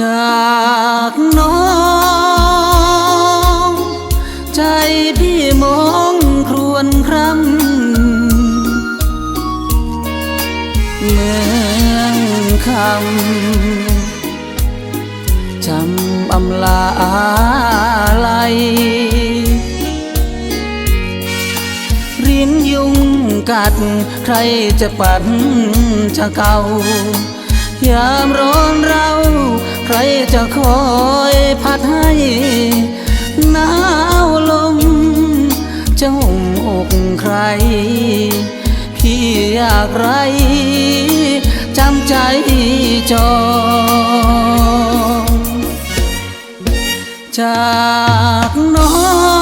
จากน้องใจพี่มองครวนครั้งเมืองคำจำอำลาอะไรริ้นยุงกัดใครจะปัดนจะเก่ายามร้อนเรา จะคอยพัดให้หนาวลมจะห่มอกใคร พี่อยากไรจำใจจองจากน้อง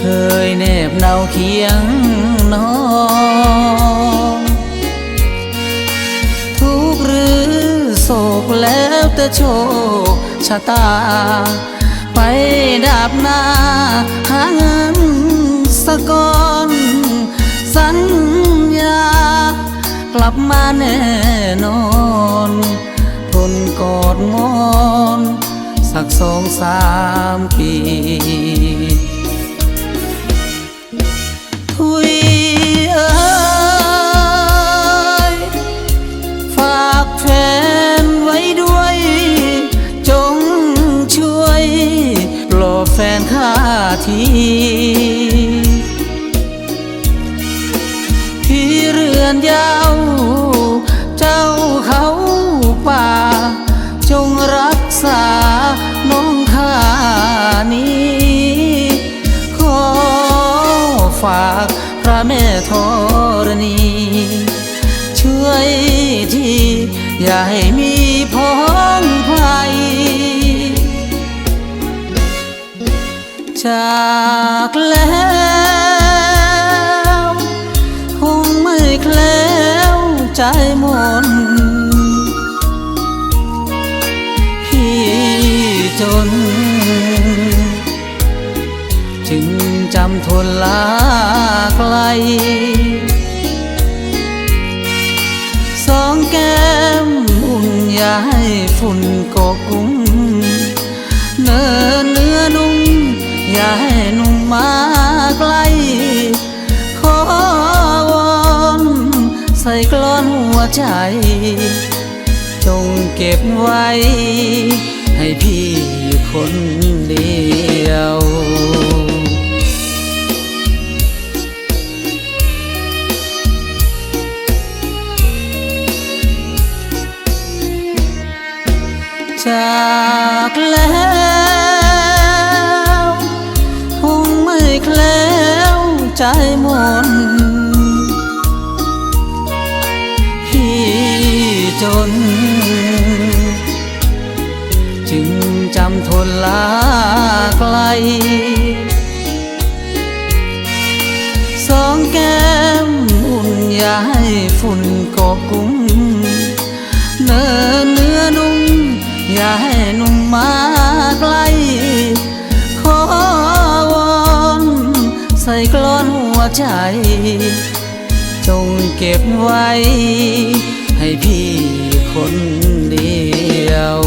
เคยแนบเนาเคียงน้องทุกหรือโศกแล้วแต่โชคชะตา ไปดับนาหาเงินสะกอนสัญญา กลับมาแน่นอนทนกอดมอนสักสองสามปี ทุยเอ้ยฝากแฟนไว้ด้วย จงช่วยปลอบแฟนข้าทีพี่เรือนยาว ระแม่ธรณี ช่วยทีอย่าให้มีพ้องภัย จากแล้วคงไม่แคล้วใจมนพี่จน จึงจำทนลา สองแก้มอุ่นยาให้ฝุ่นกกกุ้มเนื้อเนื้อนุ่มยาให้นุ่มมาใกล้ ขอวอนใส่กลอนหัวใจ จงเก็บไว้ ให้พี่คนเดียว จากแล้วคงไม่แคล้วใจมนพี่จน จึงจำทนลาไกล สองแก้มอุ่นยาให้ฝุ่นกกกุ้มเนื้อ อย่าให้นุ่มมาใกล้ ขอวอนใส่กลอนหัวใจ จงเก็บไว้ ให้พี่คนเดียว